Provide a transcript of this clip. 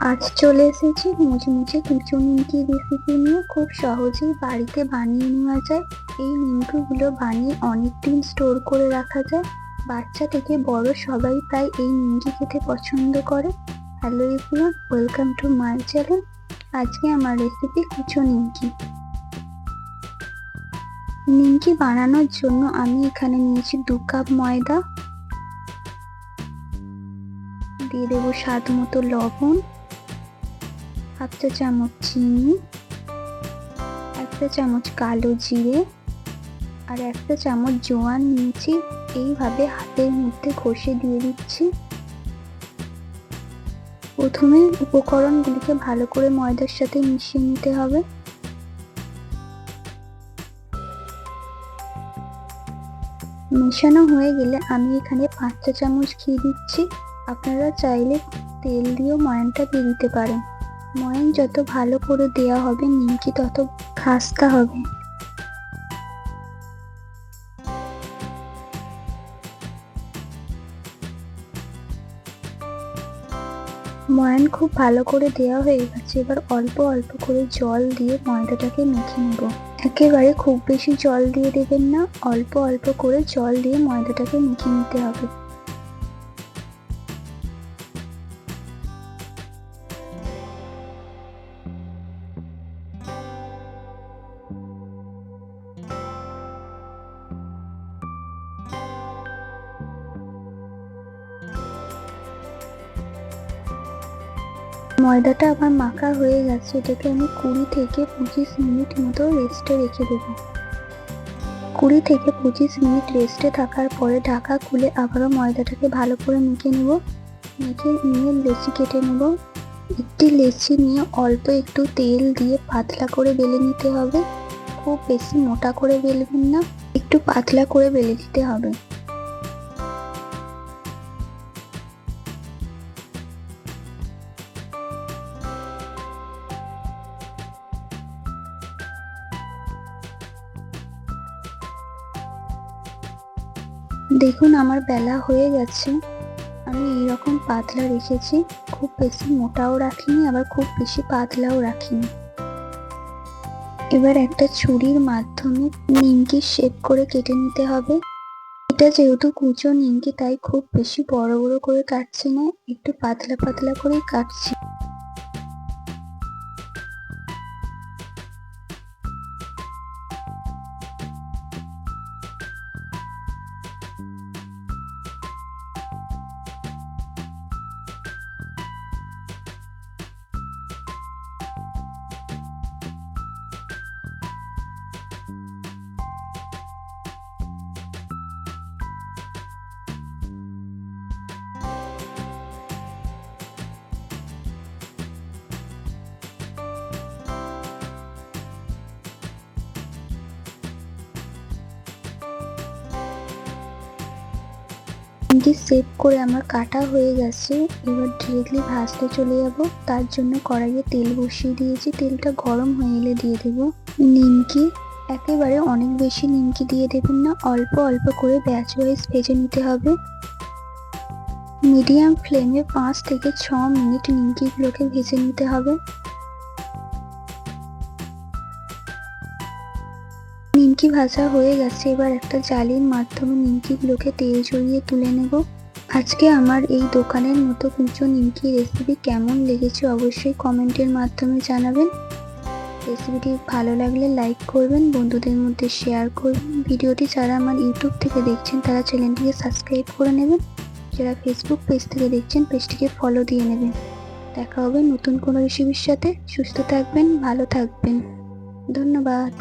আজ চলে এসেছি মুচমুচে কুচো নিমকি রেসিপি নিয়ে। খুব সহজেই বাড়িতে বানিয়ে নেওয়া যায়। এই নিমকিগুলো বানিয়ে অনেক দিন স্টোর করে রাখা যায়। বাচ্চা থেকে বড় সবাই প্রায় এই নিমকি খেতে পছন্দ করে। Hello everyone welcome to my channel আজকে আমার রেসিপি কুচো নিমকি। নিমকি বানানোর জন্য আমি এখানে নিয়েছি দু কাপ ময়দা। দিয়ে দেবো স্বাদ মতো লবণ। হাফ চামচ চিনি একটা চামচ কালো জিরে আর একটা চামচ জোয়ান নিয়েছি। এইভাবে হাতের মধ্যে ঘষে দিয়ে দিচ্ছি। প্রথমে উপকরণগুলিকে ভালো করে ময়দার সাথে মিশিয়ে নিতে হবে। মেশানো হয়ে গেলে আমি এখানে পাঁচ চা চামচ ঘি দিচ্ছি। আপনারা চাইলে তেল দিয়েও ময়ানটা দিতে পারেন। ময়ান যত ভালো করে দেওয়া হবে, নিমকি তত খাস্তা হবে। ময়ান খুব ভালো করে দেওয়া হয়ে গেছে। এবার অল্প অল্প করে জল দিয়ে ময়দাটাকে মেখে নেব। একেবারে খুব বেশি জল দিয়ে দেবেন না, অল্প অল্প করে জল দিয়ে ময়দাটাকে মেখে নিতে হবে। ময়দাটা আমার মাখা হয়ে গেছে, এটাকে আমি কুড়ি থেকে পঁচিশ মিনিট মতো রেস্টে রেখে দেবো। কুড়ি থেকে পঁচিশ মিনিট রেস্টে থাকার পরে ঢাকা খুলে আবারও ময়দাটাকে ভালো করে মেখে নেব। মেখে নিয়ে লেচি কেটে নেব। একটি লেচি নিয়ে অল্প একটু তেল দিয়ে পাতলা করে বেলে নিতে হবে। খুব বেশি মোটা করে বেলবেন না, একটু পাতলা করে বেলে দিতে হবে। দেখুন, আমার বেলা হয়ে গেছে। আমি এইরকম পাতলা রেখেছি, খুব বেশি মোটাও রাখিনি, আবার খুব বেশি পাতলাও রাখিনি। এবার একটা ছুরির মাধ্যমে নিমকি শেপ করে কেটে নিতে হবে। এটা যেহেতু কুচো নিমকি, তাই খুব বেশি বড় বড় করে কাটছি না, একটু পাতলা পাতলা করেই কাটছি। নিমকি সেভ করে আমার কাটা হয়ে গেছে। এবার ডিরেক্টলি ভাজতে চলে যাব। তার জন্য কড়াইয়ে তেল বসিয়ে দিয়েছি। তেলটা গরম হয়ে এলে দিয়ে দেব। নিমকি, একেবারে অনেক বেশি নিমকি দিয়ে দেবেন না। অল্প অল্প করে ব্যাচ ওয়াইজ ভেজে নিতে হবে। মিডিয়াম ফ্লেমে পাঁচ থেকে ছ মিনিট নিমকিগুলোকে ভেজে নিতে হবে। নিমকি ভাজা হয়ে গেছে, এবার একটা জালির মাধ্যমে নিমকিগুলোকে তেল জড়িয়ে তুলে নেব। আজকে আমার এই দোকানের মতো কুচো নিমকি রেসিপি কেমন লেগেছে অবশ্যই কমেন্টের মাধ্যমে জানাবেন। রেসিপিটি ভালো লাগলে লাইক করবেন, বন্ধুদের মধ্যে শেয়ার করবেন। ভিডিওটি যারা আমার ইউটিউব থেকে দেখছেন, তারা চ্যানেলটিকে সাবস্ক্রাইব করে নেবেন। যারা ফেসবুক পেজ থেকে দেখছেন পেজটিকে ফলো দিয়ে নেবেন। দেখা হবে নতুন কোনো রেসিপির সাথে। সুস্থ থাকবেন, ভালো থাকবেন। ধন্যবাদ।